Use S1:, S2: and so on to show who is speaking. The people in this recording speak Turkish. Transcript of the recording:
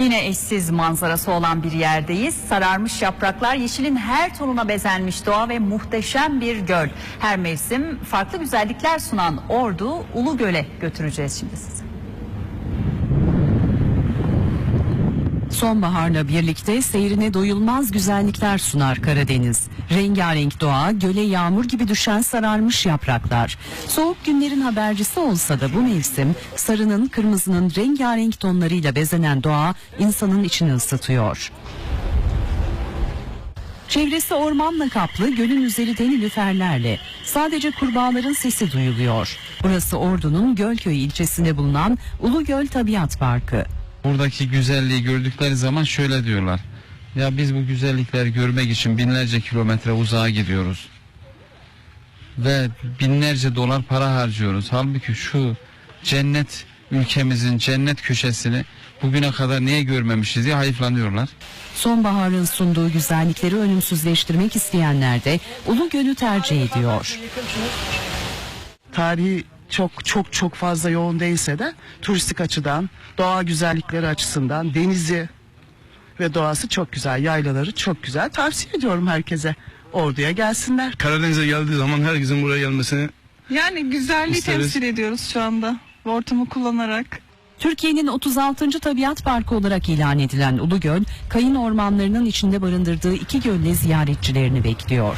S1: Yine eşsiz manzarası olan bir yerdeyiz. Sararmış yapraklar, yeşilin her tonuna bezenmiş doğa ve muhteşem bir göl. Her mevsim farklı güzellikler sunan Ordu Ulu Göl'e götüreceğiz şimdi sizi.
S2: Sonbaharla birlikte seyrine doyulmaz güzellikler sunar Karadeniz. Rengarenk doğa, göle yağmur gibi düşen sararmış yapraklar. Soğuk günlerin habercisi olsa da bu mevsim sarının, kırmızının rengarenk tonlarıyla bezenen doğa insanın içini ısıtıyor. Çevresi ormanla kaplı, gölün üzeri de nilüferlerle. Sadece kurbağaların sesi duyuluyor. Burası Ordu'nun Gölköy ilçesinde bulunan Ulugöl Tabiat Parkı.
S3: Buradaki güzelliği gördükleri zaman şöyle diyorlar. Ya biz bu güzellikleri görmek için binlerce kilometre uzağa gidiyoruz. Ve binlerce dolar para harcıyoruz. Halbuki şu cennet ülkemizin cennet köşesini bugüne kadar niye görmemişiz diye hayıflanıyorlar.
S2: Sonbaharın sunduğu güzellikleri ölümsüzleştirmek isteyenler de Ulugöl'ü tercih ediyor.
S4: tarihi çok çok çok fazla yoğun değilse de turistik açıdan, doğa güzellikleri açısından denizi ve doğası çok güzel, yaylaları çok güzel. Tavsiye ediyorum herkese. Ordu'ya gelsinler.
S5: Karadeniz'e geldiği zaman herkesin buraya gelmesini
S6: Yani güzelliği
S5: İsteriz.
S6: temsil ediyoruz şu anda. Bu ortamı kullanarak.
S2: Türkiye'nin 36. Tabiat Parkı olarak ilan edilen Ulugöl, kayın ormanlarının içinde barındırdığı iki gölle ziyaretçilerini bekliyor.